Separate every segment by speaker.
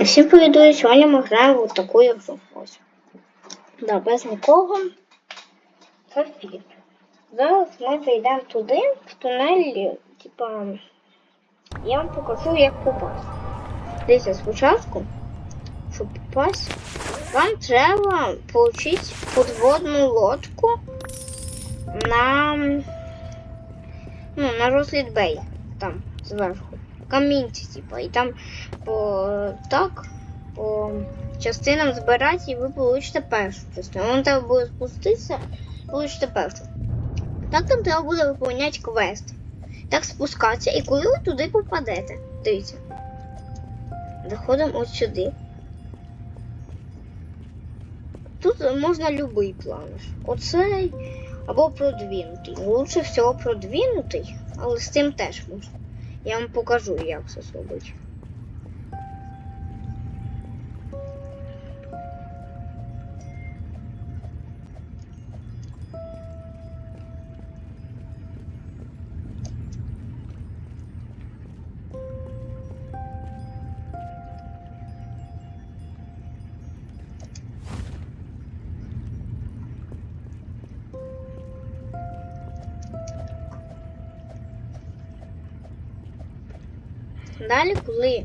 Speaker 1: Всім привіт, сьогодні ми граємо в таку ігру. Ось. Да, без нікого. Це. Зараз ми зайдемо туди, в тунелі, типа. Я вам покажу, як попасти. Дивіться, спочатку, щоб попасти, вам треба отримати подводну лодку на. Ну, на розліт бей. Там, зверху. Камінці, типа. І там по так, по частинам збирати, і ви получите першу частину. Вам треба буде спуститися, получите першу. Так там треба буде виповняти квест. Так спускатися. І коли ви туди попадете, дивіться. Заходимо от сюди. Тут можна будь-який планиш. Оцей або продвинутий. Лучше всього продвинутий, але з цим теж можна. Я вам покажу, як це зробити. Далі, коли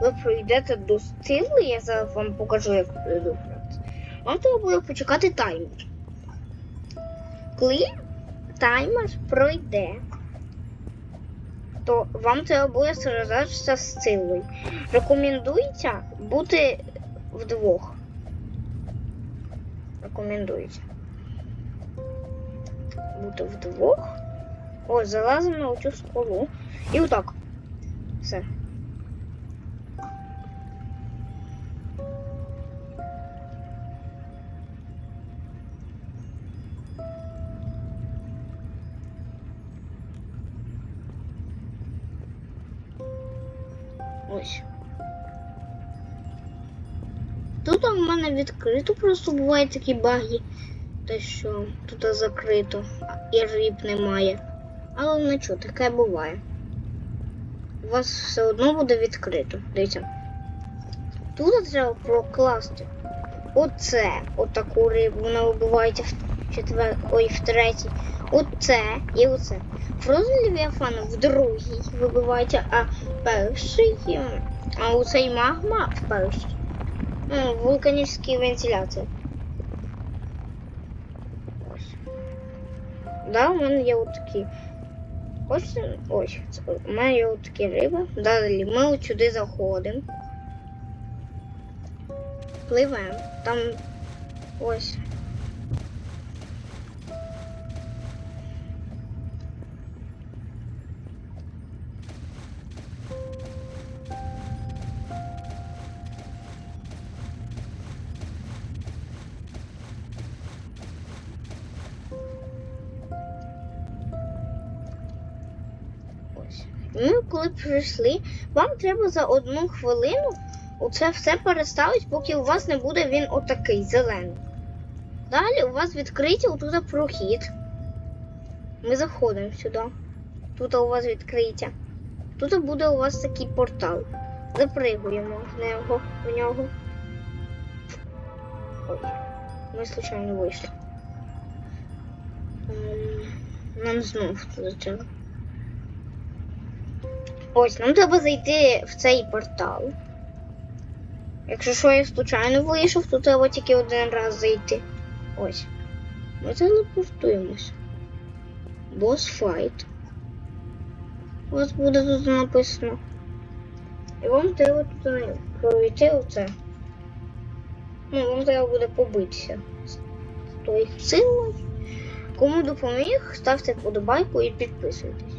Speaker 1: ви пройдете до стилу, я зараз вам покажу, як пройду. Вам треба буде почекати таймер. Коли таймер пройде, то вам треба буде сражатися з силою. Рекомендується бути вдвох. Рекомендується. Бути вдвох. Ось, залазимо на оцю скалу. І отак. Все. Ось. Тут у мене відкрито, просто бувають такі баги, те що тут закрито і риб немає. Але нічого, таке буває у вас все одно буде відкрито. Дивіться. Тут треба прокласти оце, отаку рибу, вона вибивається в четвер... Ой, в третій. Оце і оце. Фрозен Левіафан в другій вибивається, а перший, а оцей магма в першій. Ну, вулканічні вентиляції. Ось. Да, у мене є отакі. Ось ось. У мене є такі риба. Далі ми от сюди заходимо. Пливемо. Там ось. Ми коли прийшли, вам треба за одну хвилину оце все переставити, поки у вас не буде він отакий зелений. Далі у вас відкриті отут прохід. Ми заходимо сюди. Тут у вас відкриття. Тут буде у вас такий портал. Запригуємо в нього. В нього. Ой, ми случайно вийшли. Ем, Нам знов треба. Ось, нам треба зайти в цей портал. Якщо що я случайно вийшов, то треба тільки один раз зайти. Ось. Ми телепортуємося. Бос файт. Вас буде тут написано. І вам треба тут пройти оце. Ну, вам треба буде побитися з тою силою. Кому допоміг, ставте вподобайку і підписуйтесь.